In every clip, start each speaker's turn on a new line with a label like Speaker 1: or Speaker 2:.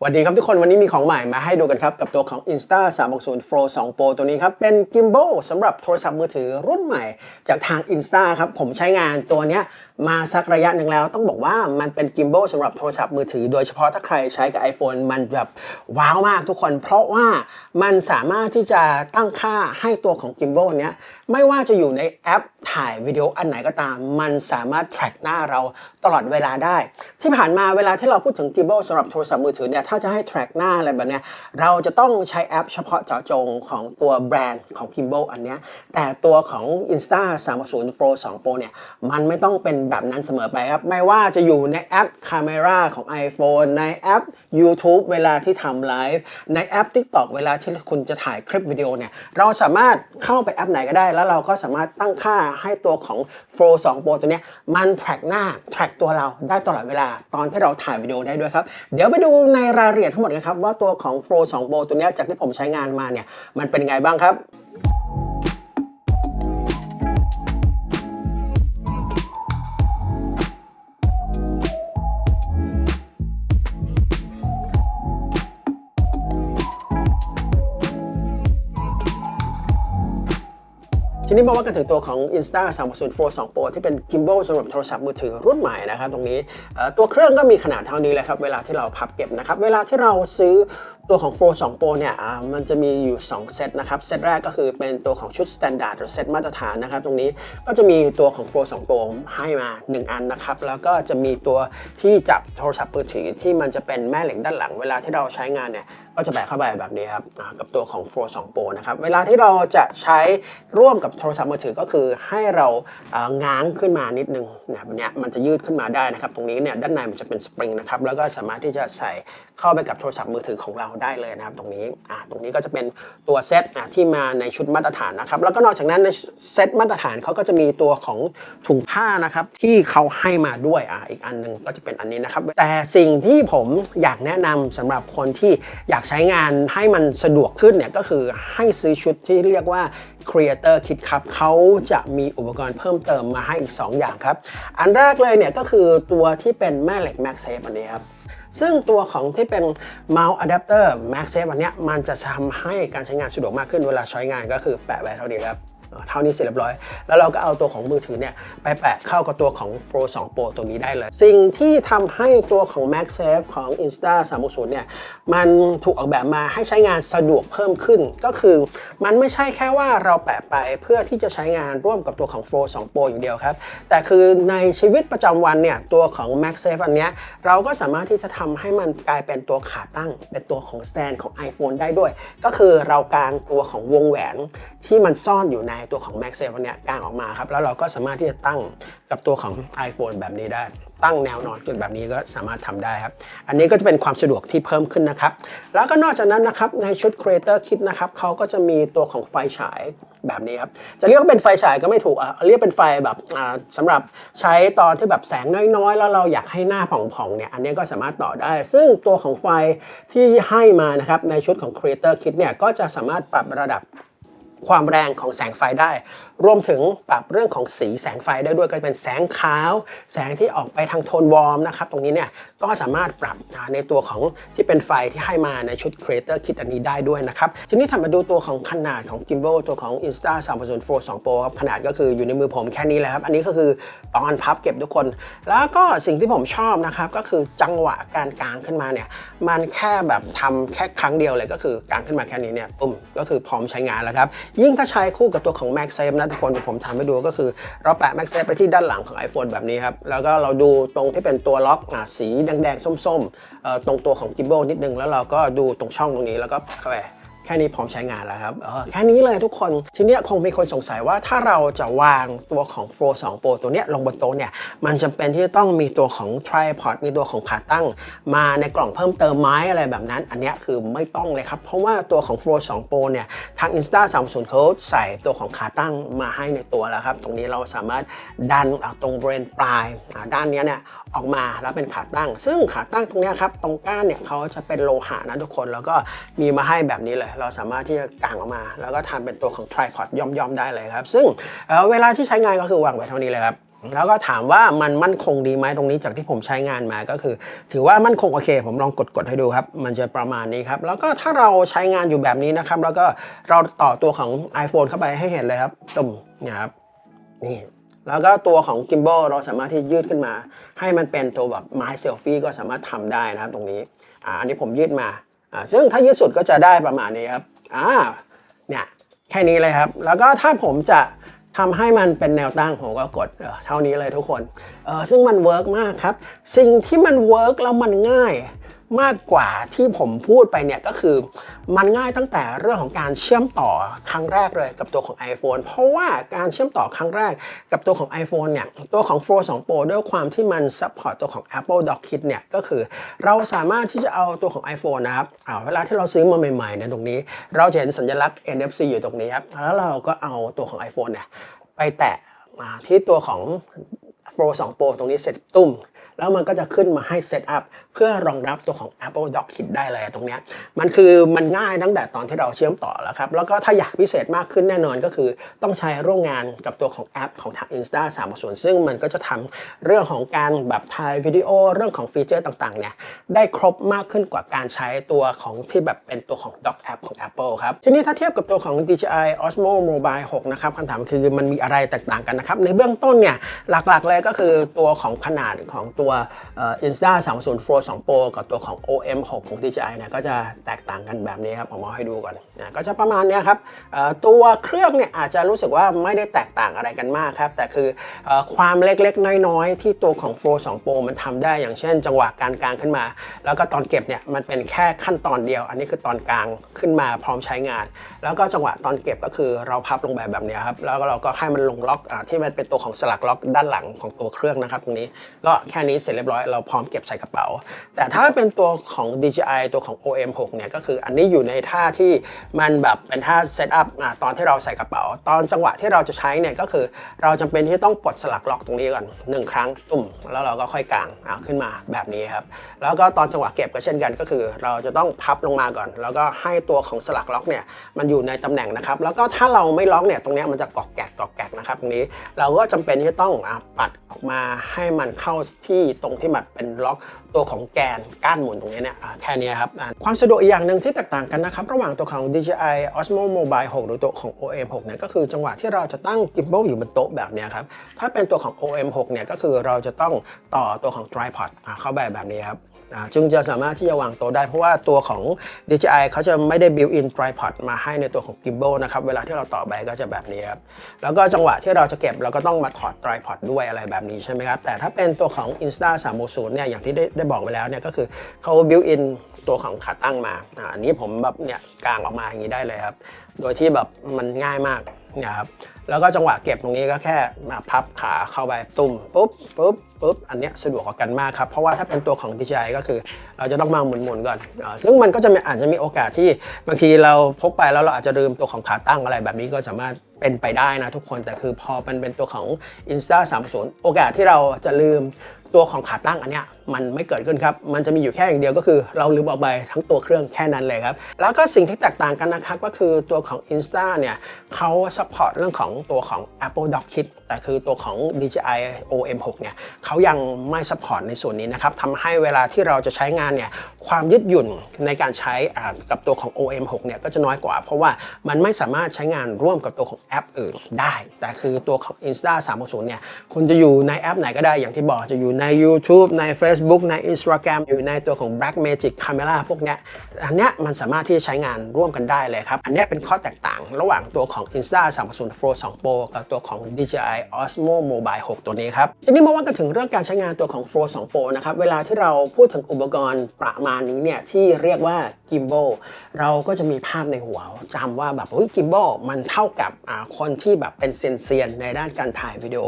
Speaker 1: สวัสดีครับทุกคนวันนี้มีของใหม่มาให้ดูกันครับ กับตัวของ Insta 360 Pro 2 Pro ตัวนี้ครับ เป็นกิมโบสำหรับโทรศัพท์มือถือรุ่นใหม่จากทาง Insta ครับ ผมใช้งานตัวเนี้ย มาสักระยะหนึ่งแล้ว ต้องบอกว่ามันเป็น Gimbal สำหรับโทรศัพท์มือถือ โดยเฉพาะถ้าใครใช้กับ iPhone มันแบบว้าวมากทุกคน เพราะว่ามันสามารถที่จะตั้งค่าให้ตัวของ Gimbal เนี้ยไม่ว่าจะอยู่ในแอปถ่ายวิดีโออันไหนก็ตาม มันสามารถ track หน้าเราตลอดเวลาได้ ที่ผ่านมาเวลาที่เราพูดถึง Gimbal สำหรับโทรศัพท์มือถือเนี่ยถ้าจะให้ track หน้าอะไรแบบเนี้ยเราจะต้องใช้แอปเฉพาะเจาะจงของตัวแบรนด์ของ Gimbal อันเนี้ยแต่ตัวของ Insta 3 0 Pro 2 Pro เนี่ยมันไม่ต้องเป็นแบบนั้นเสมอไปครับ ไม่ว่าจะอยู่ในแอป Camera ของ iPhone ในแอป YouTube เวลาที่ทำไลฟ์ในแอป TikTok เวลาที่คุณจะถ่ายคลิปวิดีโอเนี่ย เราสามารถเข้าไปแอปไหนก็ได้ แล้วเราก็สามารถตั้งค่าให้ตัวของ Pro 2 Pro ตัวนี้มัน track หน้า track ตัวเราได้ตลอดเวลาตอนที่เราถ่ายวิดีโอได้ด้วยครับ เดี๋ยวไปดูในรายละเอียดทั้งหมดกันครับว่าตัวของ Pro 2 Pro ตัวนี้จากที่ผมใช้งานมาเนี่ยมันเป็นไงบ้างครับ ทีนี้มาว่ากันถึงตัวของ Insta 360 Pro 2 Pro ที่เป็นกิมบอลสำหรับโทรศัพท์มือถือรุ่นใหม่นะครับตรงนี้ตัวเครื่องก็มีขนาดเท่านี้เลยครับ เวลาที่เราพับเก็บนะครับ เวลาที่เราซื้อ ตัวของ Pro 2 Pro เนี่ยมันจะมีอยู่ 2 เซตนะครับเซตแรกก็คือเป็นตัวของชุด Standard หรือเซตมาตรฐานนะครับตรงนี้ก็จะมีตัวของ Pro 2 Pro ให้มา 1 อันนะครับแล้วก็จะมีตัวที่จับโทรศัพท์มือถือที่มันจะเป็นแม่เหล็กด้านหลัง เวลาที่เราใช้งานเนี่ยก็จะแบกเข้าไปแบบนี้ครับกับตัวของ Pro 2 Pro นะครับเวลาที่เราจะใช้ร่วมกับโทรศัพท์มือถือก็คือให้เราง้างขึ้นมานิดนึงเนี่ยแบบนี้มันจะยืดขึ้นมาได้นะครับตรงนี้เนี่ยด้านในมันจะเป็นสปริงนะครับแล้วก็สามารถที่จะใส่เข้าไปกับโทรศัพท์มือถือของเราได้เลยนะครับตรงนี้อ่าตรงนี้ก็จะเป็นตัวเซตอ่าที่มาในชุดมาตรฐานนะครับ แล้วก็นอกจากนั้นในเซตมาตรฐานเขาก็จะมีตัวของถุงผ้านะครับที่เขาให้มาด้วยอ่าอีกอันหนึงก็จะเป็นอันนี้นะครับ แต่สิ่งที่ผมอยากแนะนำสำหรับคนที่อยากใช้งานให้มันสะดวกขึ้นเนี่ยก็คือให้ซื้อชุดที่เรียกว่า Creator Kit ครับเขาจะมีอุปกรณ์เพิ่มเติมมาให้อีก 2 อย่างครับ อันแรกเลยเนี่ยก็คือตัวที่เป็นแม่เหล็ก MagSafe อันนี้ครับ ซึ่งตัวของที่เป็น Mouse Adapter MagSafe อันนี้มันจะทำให้การใช้งานสะดวกมากขึ้นเวลาใช้งานก็คือแปะไว้เท่านี้ครับ เท่านี้เสร็จเรียบร้อย แล้วเราก็เอาตัวของมือถือเนี่ยไปแปะเข้ากับตัวของ Pro 2 Pro ตัวนี้ได้เลย สิ่งที่ทำให้ตัวของ MagSafe ของ Insta 360เนี่ยมันถูกออกแบบมาให้ใช้งานสะดวกเพิ่มขึ้น ก็คือมันไม่ใช่แค่ว่าเราแปะไปเพื่อที่จะใช้งานร่วมกับตัวของ Pro 2 Pro อย่างเดียวครับ แต่คือในชีวิตประจำวันเนี่ยตัวของ MagSafe อันเนี้ยเราก็สามารถที่จะทำให้มันกลายเป็นตัวขาตั้ง เป็นตัวของ stand ของ iPhone ได้ด้วย ก็คือเรากางตัวของวงแหวนที่มันซ่อนอยู่ในตัวของ MagSafe อันเนี้ยกางออกมาครับแล้วเราก็สามารถที่จะตั้งกับตัวของ iPhone แบบนี้ได้ ตั้งแนวนอนขึ้นแบบนี้ก็สามารถทำได้ครับ อันนี้ก็จะเป็นความสะดวกที่เพิ่มขึ้นนะครับ แล้วก็นอกจากนั้นนะครับในชุด Creator Kit นะครับเขาก็จะมีตัวของไฟฉายแบบนี้ครับจะเรียกว่าเป็นไฟฉายก็ไม่ถูกอะเรียกเป็นไฟแบบอ่าสำหรับใช้ตอนที่แบบแสงน้อยๆ แล้วเราอยากให้หน้าผ่องๆเนี่ยอันนี้ก็สามารถต่อได้ ซึ่งตัวของไฟที่ให้มานะครับในชุดของ Creator Kit เนี่ยก็จะสามารถปรับระดับ ความแรงของแสงไฟได้ รวมถึงปรับเรื่องของสีแสงไฟได้ด้วยก็เป็นแสงขาว แสงที่ออกไปทางโทนวอร์มนะครับ ตรงนี้เนี่ยก็สามารถปรับในตัวของที่เป็นไฟที่ให้มาในชุด Creator Kit อันนี้ได้ด้วยนะครับทีนี้ถัดมาดูตัวของขนาดของ Gimbal ตัวของ Insta 3.0 Pro 2 Pro ครับขนาดก็คืออยู่ในมือผมแค่นี้แหละครับ อันนี้ก็คือตอนพับเก็บทุกคน แล้วก็สิ่งที่ผมชอบนะครับก็คือจังหวะการกางขึ้นมาเนี่ยมันแค่แบบทำแค่ครั้งเดียวเลยก็คือกางขึ้นมาแค่นี้เนี่ยปุ่มก็คือพร้อมใช้งานแล้วครับยิ่งถ้าใช้คู่กับตัวของ MagSafe นะทุกคนผมทำให้ดูก็คือ เราแปะแม็กเซฟไปที่ด้านหลังของ iPhone แบบนี้ครับ แล้วก็เราดูตรงที่เป็นตัวล็อกอะสีแดงๆ ส้มๆตรงตัวของจิมโบนิดนึง แล้วเราก็ดูตรงช่องตรงนี้แล้วก็แปะ แค่นี้พร้อมใช้งานแล้วครับเออแค่นี้เลยทุกคน ทีนี้คงมีคนสงสัยว่าถ้าเราจะวางตัวของ Pro 2 Pro ตัวเนี้ยลงบนโต๊ะเนี่ย มันจำเป็นที่จะต้องมีตัวของ tripod มีตัวของขาตั้ง มาในกล่องเพิ่มเติมไม้อะไรแบบนั้น อันนี้คือไม่ต้องเลยครับ เพราะว่าตัวของ Pro 2 Pro เนี่ย ทาง Insta 30เขาใส่ตัวของขาตั้งมาให้ในตัวแล้วครับ ตรงนี้เราสามารถดันตรงบริเวณปลายด้านนี้เนี่ย ออกมาแล้วเป็นขาตั้ง ซึ่งขาตั้งตรงนี้ครับตรงก้านเนี่ยเขาจะเป็นโลหะนะทุกคน แล้วก็มีมาให้แบบนี้เลย เราสามารถที่จะกางออกมา แล้วก็ทำเป็นตัวของ tripod ย่อมๆได้เลยครับ ซึ่งเเวลาที่ใช้งานก็คือวางไว้เท่านี้เลยครับแล้วก็ถามว่ามันมั่นคงดีไหมตรงนี้จากที่ผมใช้งานมาก็คือ ถือว่ามั่นคงโอเค ผมลองกดกดให้ดูครับ มันจะประมาณนี้ครับ แล้วก็ถ้าเราใช้งานอยู่แบบนี้นะครับ แล้วก็เราต่อตัวของ iPhone เข้าไปให้เห็นเลยครับตุ่มเนี่ยครับนี่ แล้วก็ตัวของ gimbal เราสามารถที่ยืดขึ้นมา ให้มันเป็นตัวแบบไม้เซลฟี่ก็สามารถทำได้นะครับ ตรงนี้อ่าอันนี้ผมยืดมาอ่าซึ่งถ้ายืดสุดก็จะได้ประมาณนี้ครับอ่าเนี่ยแค่นี้เลยครับ แล้วก็ถ้าผมจะทำให้มันเป็นแนวตั้งผมก็กดเออเท่านี้เลยทุกคนเออซึ่งมันเวิร์กมากครับ สิ่งที่มันเวิร์กแล้วมันง่าย มากกว่าที่ผมพูดไปเนี่ยก็คือมันง่ายตั้งแต่เรื่องของการเชื่อมต่อครั้งแรกเลยกับตัวของ iPhone เพราะว่าการเชื่อมต่อครั้งแรกกับตัวของ iPhone เนี่ยตัวของ Pro 2 Pro ด้วยความที่มัน support ตัวของ Apple Dock Kit เนี่ยก็คือเราสามารถที่จะเอาตัวของ iPhone นะครับเวลาที่เราซื้อมาใหม่ๆเนี่ยตรงนี้ เราจะเห็นสัญลักษณ์ NFC อยู่ตรงนี้ครับแล้วเราก็เอาตัวของ iPhone เนี่ยไปแตะที่ตัวของ Pro 2 Pro ตรงนี้เสร็จตุ้ม แล้วมันก็จะขึ้นมาให้เซตอัพเพื่อรองรับตัวของ Apple Doc Kit ได้เลยตรงนี้มันคือมันง่ายตั้งแต่ตอนที่เราเชื่อมต่อแล้วครับแล้วก็ถ้าอยากพิเศษมากขึ้นแน่นอนก็คือต้องใช้ร่วมงานกับตัวของแอปของทาง Insta 3ซึ่งมันก็จะทำเรื่องของการแบบถ่ายวิดีโอเรื่องของฟีเจอร์ต่างๆเนี่ยได้ครบมากขึ้นกว่าการใช้ตัวของที่แบบเป็นตัวของ Dock App ของ Apple ครับทีนี้ถ้าเทียบกับตัวของ DJI Osmo Mobile 6 นะครับคำถามคือมันมีอะไรแตกต่างกันนะครับในเบื้องต้นเนี่ยหลักๆเลยก็คือตัวของขนาดของตัวเอ่อ Insta 30 Pro 2 Pro กับตัวของ OM 6 ของ DJI นี่ยก็จะแตกต่างกันแบบนี้ครับผมเอาให้ดูก่อนนะก็จะประมาณเนี้ยครับตัวเครื่องเนี่ยอาจจะรู้สึกว่าไม่ได้แตกต่างอะไรกันมากครับ แต่คืออความเล็กๆ น้อยๆ ที่ตัวของ Pro 2 Pro มันทำได้อย่างเช่น จังหวะการกลางขึ้นมา แล้วก็ตอนเก็บเนี่ยมันเป็นแค่ขั้นตอนเดียว อันนี้คือตอนกลางขึ้นมาพร้อมใช้งาน แล้วก็จังหวะตอนเก็บก็คือเราพับลงไปแบบนี้ครับแล้วก็เราก็ให้มันลงล็อกอที่มันเป็นตัวของสลักล็อกด้านหลังของตัวเครื่องนะครับตรงนี้ก็แค่นี้เสร็จเรียบร้อยเราพร้อมเก็บใส่กระเป๋า แต่ถ้าเป็นตัวของ DJI ตัวของ OM6 เนี่ยก็คืออันนี้อยู่ในท่าที่มันแบบเป็นท่าเซตอัพตอนที่เราใส่กระเป๋า ตอนจังหวะที่เราจะใช้เนี่ยก็คือเราจำเป็นที่ต้องปลดสลักล็อกตรงนี้ก่อนหนึ่งครั้งตุ่มแล้วเราก็ค่อยกางขึ้นมาแบบนี้ครับแล้วก็ตอนจังหวะเก็บก็เช่นกัน ก็คือเราจะต้องพับลงมาก่อน แล้วก็ให้ตัวของสลักล็อกเนี่ยมันอยู่ในตำแหน่งนะครับแล้วก็ถ้าเราไม่ล็อกเนี่ยตรงนี้มันจะกอกแกกกอกแกกนะครับตรงนี้เราก็จำเป็นที่ต้องอปัดออกมาให้มันเข้าที่ตรงที่มันเป็นล็อกตัวของแกนก้านหมุนตรงนี้เนี่ยแค่นี้ครับความสะดวกอีกอย่างหนึ่งที่แตกต่างกันนะครับ ระหว่างตัวของ DJI Osmo Mobile 6 หรือตัวของ OM 6เนี่ยก็คือจังหวะที่เราจะตั้งกิม b a l อยู่บนโต๊ะแบบนี้ครับถ้าเป็นตัวของ OM 6เนี่ยก็คือเราจะต้องต่อตัวของ tripod เข้าไปแบบนี้ครับ จึงจะสามารถที่จะวางโต๊ะได้ เพราะว่าตัวของ DJI เขาจะไม่ได้ built in tripod มาให้ในตัวของ gimbal นะครับ เวลาที่เราต่อไปก็จะแบบนี้ครับ แล้วก็จังหวะที่เราจะเก็บเราก็ต้องมาถอด tripod ด้วยอะไรแบบนี้ใช่ไหมครับ แต่ถ้าเป็นตัวของ Insta 360เนี่ยอย่างที่ได้ได้บอกไปแล้วเนี่ยก็คือเขา built in ตัวของขาตั้งมาอ่าอันนี้ผมแบบเนี่ยกางออกมาอย่างนี้ได้เลยครับ โดยที่แบบมันง่ายมากเนี่ยครับ แล้วก็จังหวะเก็บตรงนี้ก็แค่มาพับขาเข้าไปตุ้มปุ๊บปุ๊บปุ๊บอันเนี้ยสะดวกกว่ากันมากครับ เพราะว่าถ้าเป็นตัวของ DJI ก็คือเราจะต้องมาหมุนๆก่อนอซึ่งมันก็จะอาจจะมีโอกาสที่บางทีเราพกไปแล้วเราอาจจะลืมตัวของขาตั้งอะไรแบบนี้ก็สามารถเป็นไปได้นะทุกคนแต่คือพอมันเป็นตัวของ Insta 30 โอกาสที่เราจะลืมตัวของขาตั้งอันเนี้ย มันไม่เกิดขึ้นครับ มันจะมีอยู่แค่อย่างเดียวก็คือ เราลืมเอาไปทั้งตัวเครื่องแค่นั้นเลยครับ แล้วก็สิ่งที่แตกต่างกันนะครับก็คือตัวของ Insta เนี่ยเขา support เรื่องของตัวของ Apple DocKit แต่คือตัวของ DJI OM6 เนี่ยเขายังไม่ support ในส่วนนี้นะครับทำให้เวลาที่เราจะใช้งานเนี่ยความยืดหยุ่นในการใช้กับตัวของ OM6 เนี่ยก็จะน้อยกว่า เพราะว่ามันไม่สามารถใช้งานร่วมกับตัวของแอปอื่นได้ แต่คือตัวของ Insta 360เนี่ยคุณจะอยู่ในแอปไหนก็ได้อย่างที่บอกจะอยู่ใน YouTube ใน Facebook ใน Instagram อยู่ในตัวของ Black Magic Camera พวกเนี้ยอันเนี้ยมันสามารถที่จะใช้งานร่วมกันได้เลยครับ อันเนี้ยเป็นข้อแตกต่างระหว่างตัวของ Insta 360 Pro 2 Pro กับตัวของ DJI Osmo Mobile 6 ตัวนี้ครับทีนี้มาว่ากันถึงเรื่องการใช้งานตัวของ Pro 2 Pro นะครับเวลาที่เราพูดถึงอุปกรณ์ประมาณนี้เนี่ยที่เรียกว่า Gimbal เราก็จะมีภาพในหัวจำว่าแบบเฮ้ย Gimbal มันเท่ากับคนที่แบบเป็นเซียนในด้านการถ่ายวิดีโอ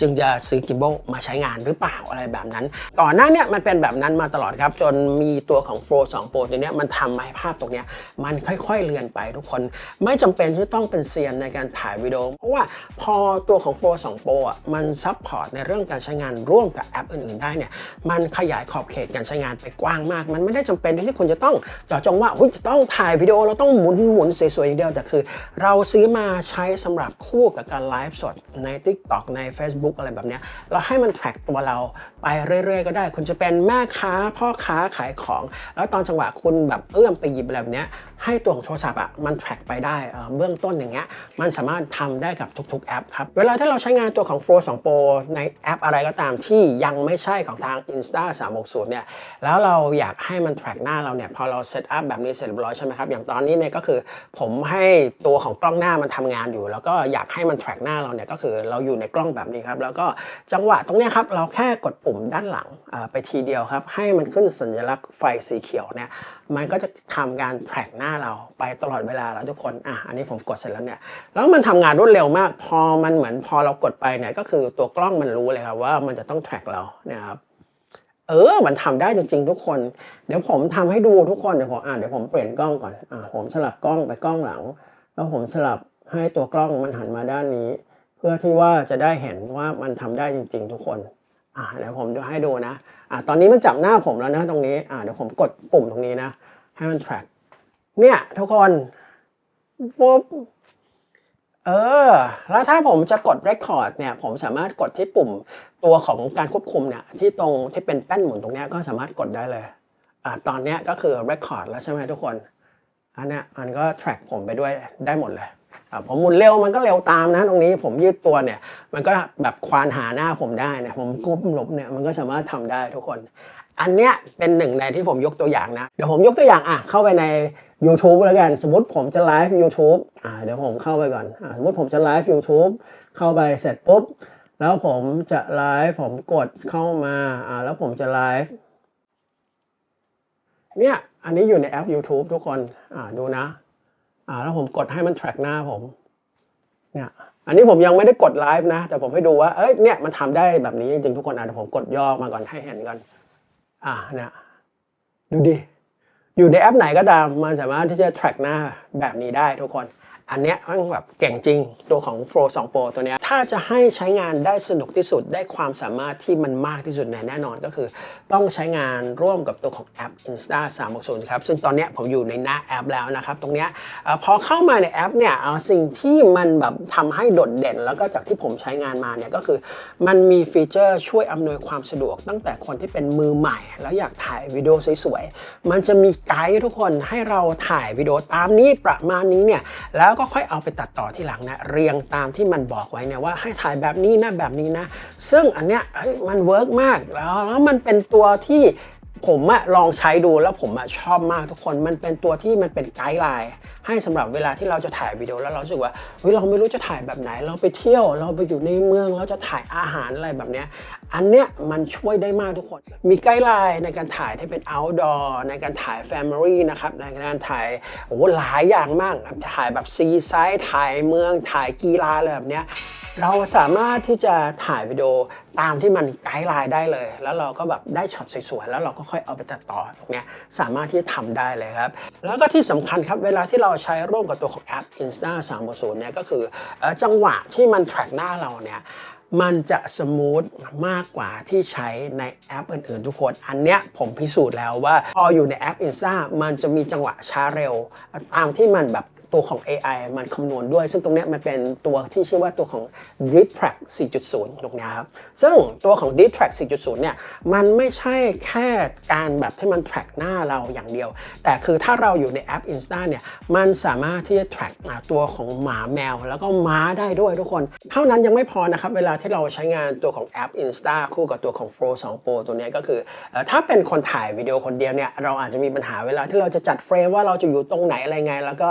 Speaker 1: จึงจะซื้อ Gimbal มาใช้งานหรือเปล่าอะไรแบบนั้นก่อนหน้าเนี่ยมันเป็นแบบนั้นมาตลอดครับ จนมีตัวของ Pro 2 Pro ตัวเนี้ยมันทำให้ภาพตรงเนี้ยมันค่อยๆเลือนไปทุกคน ไม่จำเป็นที่ต้องเป็นเซียนในการถ่ายวิดีโอเพราะว่าพอตัวของ Pro 2 Pro อะมันซัพพอร์ตในเรื่องการใช้งานร่วมกับแอปอื่นๆ ได้เนี่ยมันขยายขอบเขตการใช้งานไปกว้างมาก มันไม่ได้จำเป็นที่คุณจะต้องเจาะจงว่าจะต้องถ่ายวิดีโอเราต้องหมุนหมุนสวยๆอย่างเดียวแต่คือ เราซื้อมาใช้สำหรับคู่กับการไลฟ์สดใน TikTok ใน Facebook อะไรแบบเนี้ยเราให้มัน track ตัวเราไปเรื่อยๆ ก็ได้คุณจะเป็นแม่ค้าพ่อค้าขายของ แล้วตอนจังหวะคุณแบบเอื้อมไปหยิบอะไรแบบเนี้ยให้ตัวของโทรศัพท์อะมัน track ไปได้เบื้องต้นอย่างเงี้ยมันสามารถทำได้กับทุก ๆ แอปครับเวลาที่เราใช้งานตัวของ Pro 2 Pro ในแอปอะไรก็ตามที่ยังไม่ใช่ของทาง Insta 360เนี่ยแล้วเราอยากให้มัน track หน้าเราเนี่ยพอเราเซตอัพแบบนี้เสร็จเรียบร้อยใช่ไหมครับอย่างตอนนี้เนี่ยก็คือผมให้ตัวของกล้องหน้ามันทำงานอยู่ แล้วก็อยากให้มัน track หน้าเราเนี่ยก็คือเราอยู่ในกล้องแบบนี้ครับแล้วก็จังหวะตรงเนี้ยครับเราแค่กดปุ่มด้านหลังไปทีเดียวครับให้มันขึ้นสัญลักษณ์ไฟสีเขียวเนี่ย มันก็จะทำการ track หน้าเราไปตลอดเวลาแล้วทุกคนอะอันนี้ผมกดเสร็จแล้วเนี่ยแล้วมันทำงานรวดเร็วมาก พอมันเหมือนพอเรากดไปเนี่ยก็คือตัวกล้องมันรู้เลยครับว่ามันจะต้อง track เราเนี่ยครับเออ มันทำได้จริงๆทุกคน เดี๋ยวผมทำให้ดูทุกคน เดี๋ยวผมอ่าเดี๋ยวผมเปลี่ยนกล้องก่อน อ่าผมสลับกล้องไปกล้องหลัง แล้วผมสลับให้ตัวกล้องมันหันมาด้านนี้ เพื่อที่ว่าจะได้เห็นว่ามันทำได้จริง ๆ ทุกคน อ่าเดี๋ยวผมจะให้ดูนะอ่าตอนนี้มันจับหน้าผมแล้วนะตรงนี้อ่าเดี๋ยวผมกดปุ่มตรงนี้นะ ให้มัน track เนี่ยทุกคนปุ๊บเออ แล้วถ้าผมจะกด record เนี่ย ผมสามารถกดที่ปุ่มตัวของการควบคุมเนี่ย ที่ตรงที่เป็นแป้นหมุนตรงนี้ก็สามารถกดได้เลย อ่า ตอนนี้ก็คือ record แล้วใช่ไหมทุกคน อันเนี้ยมันก็ track ผมไปด้วยได้หมดเลย ผมหมุนเร็วมันก็เร็วตามนะตรงนี้ผมยืดตัวเนี่ย มันก็แบบควานหาหน้าผมได้เนี่ยผมก้มหลบเนี่ยมันก็สามารถทำได้ทุกคน อันเนี้ยเป็นหนึ่งในที่ผมยกตัวอย่างนะ เดี๋ยวผมยกตัวอย่างอะเข้าไปใน YouTube แล้วกัน สมมติผมจะไลฟ์ YouTube อ่าเดี๋ยวผมเข้าไปก่อนอ่าสมมติผมจะไลฟ์ YouTube เข้าไปเสร็จปุ๊บ แล้วผมจะไลฟ์ผมกดเข้ามาอ่าแล้วผมจะไลฟ์เนี่ยอันนี้อยู่ในแอป YouTube ทุกคนอ่าดูนะ อ่าแล้วผมกดให้มัน track หน้าผมเนี่ยอันนี้ผมยังไม่ได้กดไลฟ์นะ แต่ผมให้ดูว่าเอ้ยเนี่ยมันทำได้แบบนี้จริงๆทุกคนอะเดี๋ยวผมกดย่อมาก่อนให้เห็นกันอ่าเนี่ยดูดิอยู่ในแอปไหนก็ตามมันสามารถที่จะ track หน้าแบบนี้ได้ทุกคน อันเนี้ยมันแบบเก่งจริงตัวของ Pro 2 Pro ตัวเนี้ยถ้าจะให้ใช้งานได้สนุกที่สุดได้ความสามารถที่มันมากที่สุดเนี่ยแน่นอนก็คือ ต้องใช้งานร่วมกับตัวของแอป Insta 360ครับซึ่งตอนเนี้ยผมอยู่ในหน้าแอปแล้วนะครับตรงเนี้ยพอเข้ามาในแอปเนี่ยเอาสิ่งที่มันแบบทำให้โดดเด่น แล้วก็จากที่ผมใช้งานมาเนี่ยก็คือ มันมีฟีเจอร์ช่วยอำนวยความสะดวก ตั้งแต่คนที่เป็นมือใหม่ แล้วอยากถ่ายวิดีโอสวยๆมันจะมีไกด์ทุกคนให้เราถ่ายวิดีโอตามนี้ประมาณนี้เนี่ยแล้วก็ค่อยเอาไปตัดต่อที่หลังนะ เรียงตามที่มันบอกไว้เนี่ยว่าให้ถ่ายแบบนี้นะแบบนี้นะ ซึ่งอันเนี้ยเฮ้ยมันเวิร์กมากแล้วแล้วมันเป็นตัวที่ผมอะลองใช้ดูแล้วผมอะชอบมากทุกคนมันเป็นตัวที่มันเป็นไกด์ไลน์ ให้สำหรับเวลาที่เราจะถ่ายวิดีโอแล้วเราสึกว่าเฮ้ยเราไม่รู้จะถ่ายแบบไหน เราไปเที่ยวเราไปอยู่ในเมืองเราจะถ่ายอาหารอะไรแบบเนี้ยอันเนี้ยมันช่วยได้มากทุกคน มีไกด์ไลน์ในการถ่ายที่เป็น outdoor ในการถ่าย family นะครับในการถ่ายโอ้โหหลายอย่างมากถ่ายแบบซีไซด์ถ่ายเมืองถ่ายกีฬาอะไรแบบเนี้ยเราสามารถที่จะถ่ายวิดีโอตามที่มันไกด์ไลน์ได้เลย แล้วเราก็แบบได้ช็อตสวยๆ แล้วเราก็ค่อยเอาไปตัดต่อตรงเนี้ยสามารถที่จะทำได้เลยครับ แล้วก็ที่สำคัญครับเวลาที่เราใช้ร่วมกับตัวของแอป Insta 3 0เนี่ยก็คือเอ่อจังหวะที่มัน track หน้าเราเนี่ย มันจะสมูทมากกว่าที่ใช้ในแอปอื่นๆทุกคน อันเนี้ยผมพิสูจน์แล้วว่า พออยู่ในแอป Insta มันจะมีจังหวะช้าเร็ว ตามที่มันแบบตัวของ AI มันคำนวณด้วย ซึ่งตรงเนี้ยมันเป็นตัวที่ชื่อว่าตัวของ Deep Track 4.0 ตรงเนี้ยครับ ซึ่งตัวของ Deep Track 4.0 เนี่ย มันไม่ใช่แค่การแบบที่มัน track หน้าเราอย่างเดียว แต่คือถ้าเราอยู่ในแอป Insta เนี่ย มันสามารถที่จะ track ตัวของหมาแมว แล้วก็ม้าได้ด้วยทุกคน เท่านั้นยังไม่พอนะครับ เวลาที่เราใช้งานตัวของแอป Insta คู่กับตัวของ Pro 2 Pro ตัวนี้ก็คือ ถ้าเป็นคนถ่ายวิดีโอคนเดียวเนี่ยเราอาจจะมีปัญหาเวลาที่เราจะจัดเฟรมว่าเราจะอยู่ตรงไหนอะไรไง แล้วก็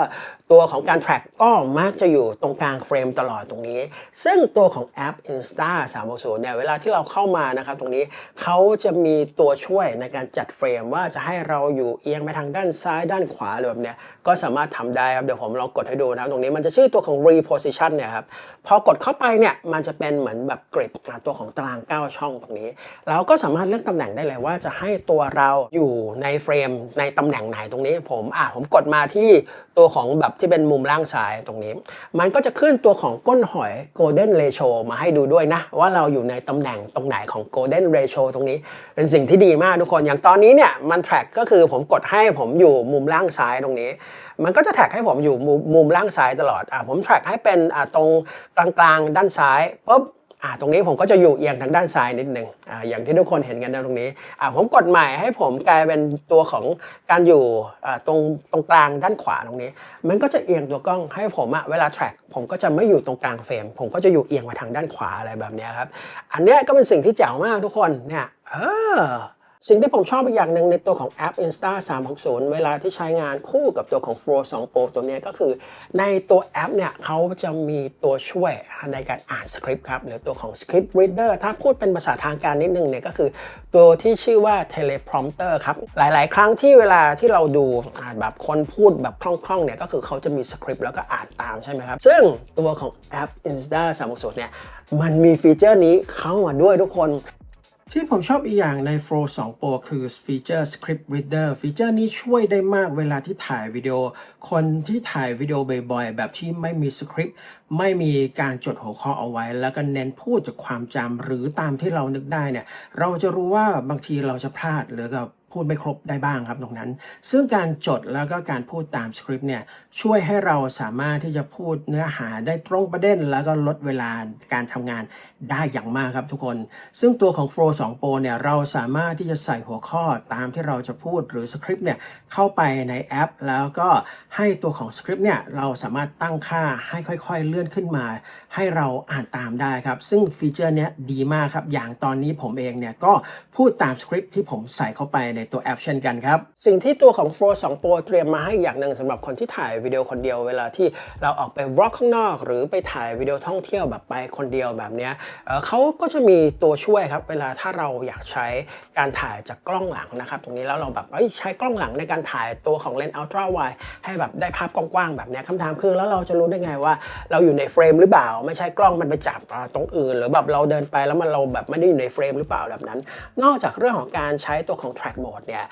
Speaker 1: ตัวของการ track ก็มักจะอยู่ตรงกลางเฟรมตลอดตรงนี้ ซึ่งตัวของแอป Insta 360เนี่ยเวลาที่เราเข้ามานะครับตรงนี้เขาจะมีตัวช่วยในการจัดเฟรมว่าจะให้เราอยู่เอียงไปทางด้านซ้ายด้านขวาหรือแบบเนี้ยก็สามารถทำได้ครับเดี๋ยวผมลองกดให้ดูนะครับตรงนี้มันจะชื่อตัวของ reposition เนี่ยครับพอกดเข้าไปเนี่ยมันจะเป็นเหมือนแบบกริดตัวของตาราง 9 ช่องตรงนี้ เราก็สามารถเลือกตำแหน่งได้เลยว่าจะให้ตัวเราอยู่ในเฟรมในตำแหน่งไหนตรงนี้ ผมอะผมกดมาที่ตัวของแบบที่เป็นมุมล่างซ้ายตรงนี้ มันก็จะขึ้นตัวของก้นหอย golden ratio มาให้ดูด้วยนะ ว่าเราอยู่ในตำแหน่งตรงไหนของ golden ratio ตรงนี้ เป็นสิ่งที่ดีมากทุกคนอย่างตอนนี้เนี่ยมัน track ก็คือผมกดให้ผมอยู่มุมล่างซ้ายตรงนี้ มันก็จะแท็กให้ผมอยู่มุมมุมล่างซ้ายตลอดอะผมแท็กให้เป็นอะตรงกลางๆ ด้านซ้ายปุ๊บ อ่าตรงนี้ผมก็จะอยู่เอียงทางด้านซ้ายนิดนึงอ่าอย่างที่ทุกคนเห็นกันนะตรงนี้อ่าผมกดใหม่ให้ผมกลายเป็นตัวของการอยู่อ่าตรงตรงกลางด้านขวาตรงนี้ มันก็จะเอียงตัวกล้องให้ผมอะเวลาแทร็กผมก็จะไม่อยู่ตรงกลางเฟรม ผมก็จะอยู่เอียงมาทางด้านขวาอะไรแบบนี้ครับอันนี้ก็เป็นสิ่งที่แจ๋วมากทุกคนเนี่ยเออ สิ่งที่ผมชอบอีกอย่างหนึ่งในตัวของแอป Insta 360 เวลาที่ใช้งานคู่กับตัวของ Flow 2 Pro ตัวนี้ก็คือ ในตัวแอปเนี่ยเขาจะมีตัวช่วยในการอ่านสคริปต์ครับ หรือตัวของ Script Reader ถ้าพูดเป็นภาษาทางการนิดนึงเนี่ยก็คือ ตัวที่ชื่อว่า Teleprompter ครับ หลาย ๆ ครั้งที่เวลาที่เราดูอ่านแบบคนพูดแบบคล่อง ๆ เนี่ยก็คือเขาจะมีสคริปต์แล้วก็อ่านตามใช่ไหมครับ ซึ่งตัวของแอป Insta 360 เนี่ยมันมีฟีเจอร์นี้เข้ามาด้วยทุกคน ที่ผมชอบอีกอย่างใน Flow 2 Pro คือฟีเจอร์ Script Reader ฟีเจอร์นี้ช่วยได้มากเวลาที่ถ่ายวิดีโอ คนที่ถ่ายวิดีโอบ่อยๆ แบบที่ไม่มีสคริปต์ไม่มีการจดหัวข้อเอาไว้ แล้วก็เน้นพูดจากความจำหรือตามที่เรานึกได้เนี่ย เราจะรู้ว่าบางทีเราจะพลาดหรือกับ พูดไม่ครบได้บ้างครับตรงนั้น ซึ่งการจดแล้วก็การพูดตามสคริปต์เนี่ยช่วยให้เราสามารถที่จะพูดเนื้อหาได้ตรงประเด็น แล้วก็ลดเวลาการทำงานได้อย่างมากครับทุกคน ซึ่งตัวของ Flow 2 Pro เนี่ยเราสามารถที่จะใส่หัวข้อตามที่เราจะพูดหรือสคริปต์เนี่ยเข้าไปในแอป แล้วก็ให้ตัวของสคริปต์เนี่ยเราสามารถตั้งค่าให้ค่อยๆ เลื่อนขึ้นมา ให้เราอ่านตามได้ครับ ซึ่งฟีเจอร์เนี้ยดีมากครับอย่างตอนนี้ผมเองเนี่ยก็พูดตามสคริปต์ที่ผมใส่เข้าไปในตัวแอปเช่นกันครับ สิ่งที่ตัวของ Flow 2 Pro เตรียมมาให้อย่างหนึ่งสำหรับคนที่ถ่ายวิดีโอคนเดียวเวลาที่เราออกไปวอล์กข้างนอก หรือไปถ่ายวิดีโอท่องเที่ยวแบบไปคนเดียวแบบนี้เเขาก็จะมีตัวช่วยครับ เวลาถ้าเราอยากใช้การถ่ายจากกล้องหลังนะครับ ตรงนี้แล้วเราแบบใช้กล้องหลังในการถ่ายตัวของเลนส์อัลตร้าไวให้แบบได้ภาพกว้างๆแบบนี้คำถามคือแล้วเราจะรู้ได้ไงว่า เราอยู่ในเฟรมหรือเปล่า ไม่ใช่กล้องมันไปจับอ่าตรงอื่น หรือแบบเราเดินไปแล้วมันเราแบบไม่ได้อยู่ในเฟรมหรือเปล่าแบบนั้น นอกจากเรื่องของการใช้ตัวของ track mode เนี่ย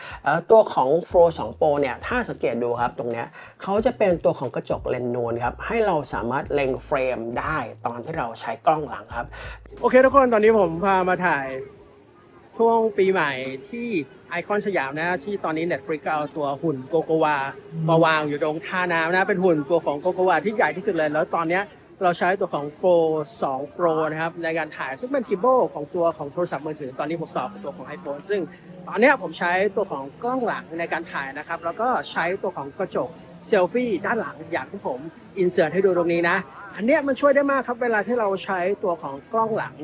Speaker 1: ตัวของ Flow 2 Pro เนี่ยถ้าสังเกตดูครับตรงเนี้ยเขาจะเป็นตัวของกระจกเลนส์นูนครับให้เราสามารถเล็งเฟรมได้ตอนที่เราใช้กล้องหลังครับ โอเคทุกคนตอนนี้ผมพามาถ่ายช่วงปีใหม่ที่ไอคอนสยามนะที่ตอนนี้ Netflix ก็เอาตัวหุ่นโกโกวามาวางอยู่ตรงท่าน้ำนะเป็นหุ่นตัวของโกโกวาที่ใหญ่ที่สุดเลย แล้วตอนเนี้ย เราใช้ตัวของ Pro 2 Pro นะครับในการถ่ายซึ่งเป็นกิมโบของตัวของโทรศัพท์มือถือ ตอนนี้ผมต่อกับตัวของ iPhone ซึ่งตอนนี้ผมใช้ตัวของกล้องหลังในการถ่ายนะครับ แล้วก็ใช้ตัวของกระจกเซลฟี่ด้านหลังอย่างที่ผมอินเสิร์ตให้ดูตรงนี้นะ อันเนี้ยมันช่วยได้มากครับเวลาที่เราใช้ตัวของกล้องหลัง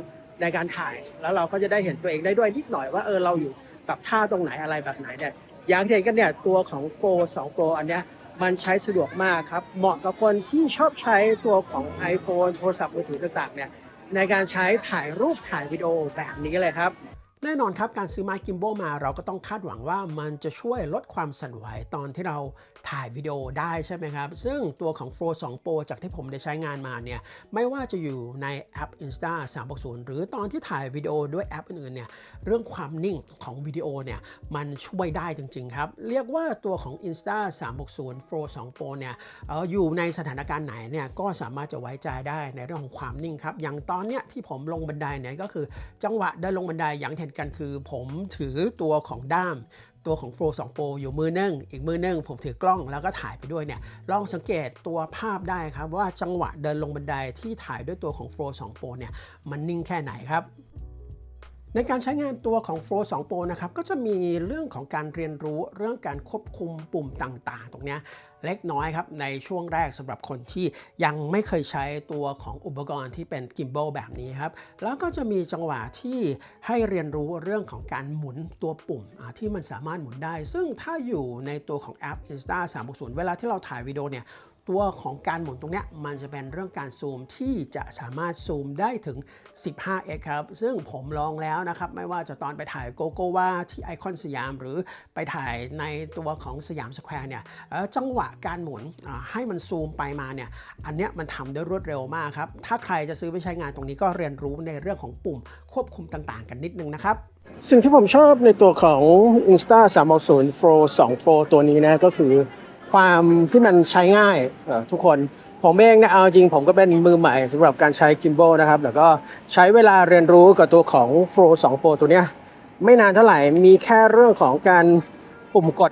Speaker 1: ในการถ่าย แล้วเราก็จะได้เห็นตัวเองได้ด้วยนิดหน่อยว่าเออเราอยู่กับท่าตรงไหนอะไรแบบไหนเนี่ยอย่างที่เห็นกันเนี่ยตัวของ Pro 2 Pro อันเนี้ย มันใช้สะดวกมากครับ เหมาะกับคนที่ชอบใช้ตัวของ iPhone โทรศัพท์มือถือต่างๆเนี่ยในการใช้ถ่ายรูปถ่ายวิดีโอแบบนี้เลยครับ แน่นอนครับการซื้อไม้กิมโบมาเราก็ต้องคาดหวังว่ามันจะช่วยลดความสั่นไหวตอนที่เราถ่ายวิดีโอได้ใช่ไหมครับ ซึ่งตัวของ Flow 2 Pro จากที่ผมได้ใช้งานมาเนี่ยไม่ว่าจะอยู่ในแอป Insta 360 หรือตอนที่ถ่ายวิดีโอด้วยแอปอื่นๆเนี่ยเรื่องความนิ่งของวิดีโอเนี่ยมันช่วยได้จริงๆครับ เรียกว่าตัวของ Insta 360 Flow 2 Pro เนี่ยเอออยู่ในสถานการณ์ไหนเนี่ยก็สามารถจะไว้ใจได้ในเรื่องของความนิ่งครับอย่างตอนเนี้ยที่ผมลงบันไดเนี่ยก็คือจังหวะเดินลงบันไดอย่างเห็นกันคือ ผมถือตัวของด้ามตัวของ Flow 2 Pro อยู่มือหนึง อีกมือหนึงผมถือกล้องแล้วก็ถ่ายไปด้วยเนี่ย ลองสังเกตตัวภาพได้ครับ ว่าจังหวะเดินลงบันไดที่ถ่ายด้วยตัวของ Flow 2 Pro เนี่ย มันนิ่งแค่ไหนครับในการใช้งานตัวของ Flow 2 Pro นะครับ ก็จะมีเรื่องของการเรียนรู้เรื่องการควบคุมปุ่มต่างๆ ตรงนี้ เล็กน้อยครับ ในช่วงแรกสำหรับคนที่ยังไม่เคยใช้ตัวของอุปกรณ์ที่เป็นกิม b a l แบบนี้ครับ แล้วก็จะมีจังหวะที่ให้เรียนรู้เรื่องของการหมุนตัวปุ่มที่มันสามารถหมุนได้ ซึ่งถ้าอยู่ในตัวของแอป Insta 360 เวลาที่เราถ่ายวิดีโอเนี่ย ตัวของการหมุนตรงเนี้ยมันจะเป็นเรื่องการซูมที่จะสามารถซูมได้ถึง 15x ครับ ซึ่งผมลองแล้วนะครับ ไม่ว่าจะตอนไปถ่ายโกโกวาที่ไอคอนสยามหรือไปถ่ายในตัวของสยามสแควร์เนี่ยจังหวะการหมุนให้มันซูมไปมาเนี่ยอันเนี้ยมันทำได้รวดเร็วมากครับ ถ้าใครจะซื้อไปใช้งานตรงนี้ก็เรียนรู้ในเรื่องของปุ่มควบคุมต่างๆ กันนิดนึงนะครับสิ่งที่ผมชอบในตัวของ Insta 360 Pro 2 Pro ตัวนี้นะก็คือ ความที่มันใช้ง่ายทุกคนผมเองเนี่ยเอาจริงผมก็เป็นมือใหม่สำหรับการใช้ Gimbal นะครับ แล้วก็ใช้เวลาเรียนรู้กับตัวของ Pro 2 Pro ตัวเนี้ยไม่นานเท่าไหร่ มีแค่เรื่องของการปุ่มกด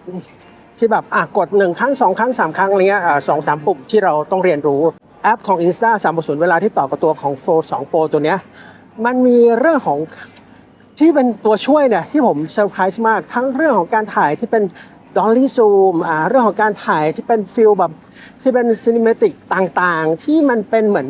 Speaker 1: ที่แบบอะกดหนึ่งครั้งสองครั้งสามครั้งอะไรเงี้ยอ่าสองสามปุ่มที่เราต้องเรียนรู้แอปของ Insta 360เวลาที่ต่อกับตัวของ Pro 2 Pro ตัวเนี้ยมันมีเรื่องของที่เป็นตัวช่วยเนี่ยที่ผมเซอร์ไพรส์มากทั้งเรื่องของการถ่ายที่เป็น ดอลลี่ซูมอ่าเรื่องของการถ่ายที่เป็นฟิลแบบที่เป็นซีนิเมติกต่างๆ ที่มันเป็นเหมือน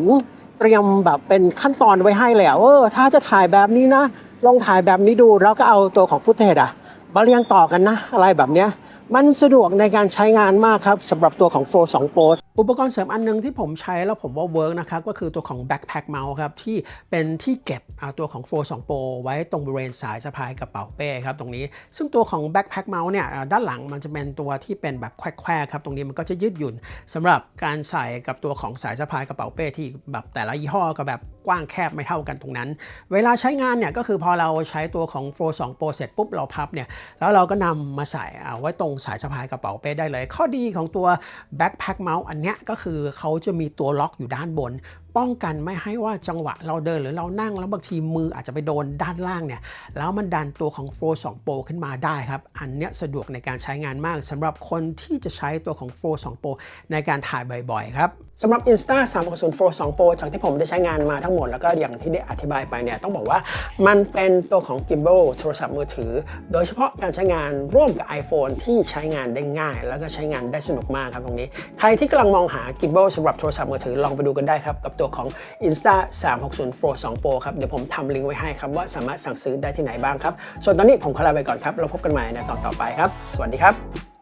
Speaker 1: เตรียมแบบเป็นขั้นตอนไว้ให้เลยอะเออถ้าจะถ่ายแบบนี้นะ ลองถ่ายแบบนี้ดูแล้วก็เอาตัวของฟุตเทจอะมาเรียงต่อกันนะ อะไรแบบเนี้ยมันสะดวกในการใช้งานมากครับสำหรับตัวของ Pro 2 Pro อุปกรณ์เสริมอันหนึงที่ผมใช้แล้วผมว่าเวิร์กนะครับก็คือตัวของ Backpack Mouse ครับที่เป็นที่เก็บตัวของ Pro 2 Pro ไว้ตรงบริเวณสายสะพายกระเป๋าเป้ครับตรงนี้ ซึ่งตัวของ Backpack Mouse เนี่ยด้านหลังมันจะเป็นตัวที่เป็นแบบแควกๆครับตรงนี้มันก็จะยืดหยุ่นสำหรับการใส่กับตัวของสายสะพายกระเป๋าเป้ที่แบบแต่ละยี่ห้อก็แบบกว้างแคบไม่เท่ากันตรงนั้น เวลาใช้งานเนี่ยก็คือพอเราใช้ตัวของ Pro 2 Pro เสร็จปุ๊บเราพับเนี่ยแล้วเราก็นำมาใส่เอาไว้ตรงสายสะพายกระเป๋าเป้ได้เลย ข้อดีของตัว Backpack Mouse อันเนี้ยก็คือเขาจะมีตัวล็อกอยู่ด้านบน ป้องกันไม่ให้ว่าจังหวะเราเดินหรือเรานั่งแล้วบางทีมืออาจจะไปโดนด้านล่างเนี่ยแล้วมันดันตัวของ Pro 2 Pro ขึ้นมาได้ครับ อันเนี้ยสะดวกในการใช้งานมากสำหรับคนที่จะใช้ตัวของ Pro 2 Pro ในการถ่ายบ่อยๆครับสำหรับ Insta 360 Pro 2 Pro จากที่ผมได้ใช้งานมาทั้งหมดแล้วก็อย่างที่ได้อธิบายไปเนี่ยต้องบอกว่ามันเป็นตัวของ Gimbal โทรศัพท์มือถือ โดยเฉพาะการใช้งานร่วมกับ iPhone ที่ใช้งานได้ง่าย แล้วก็ใช้งานได้สนุกมากครับตรงนี้ ใครที่กำลังมองหา Gimbal สำหรับโทรศัพท์มือถือลองไปดูกันได้ครับกับตัวตัวของ Insta 360 Pro 2 Pro ครับ เดี๋ยวผมทำลิงก์ไว้ให้ครับว่าสามารถสั่งซื้อได้ที่ไหนบ้างครับ ส่วนตอนนี้ผมขอลาไปก่อนครับ เราพบกันใหม่ในตอนต่อไปครับ สวัสดีครับ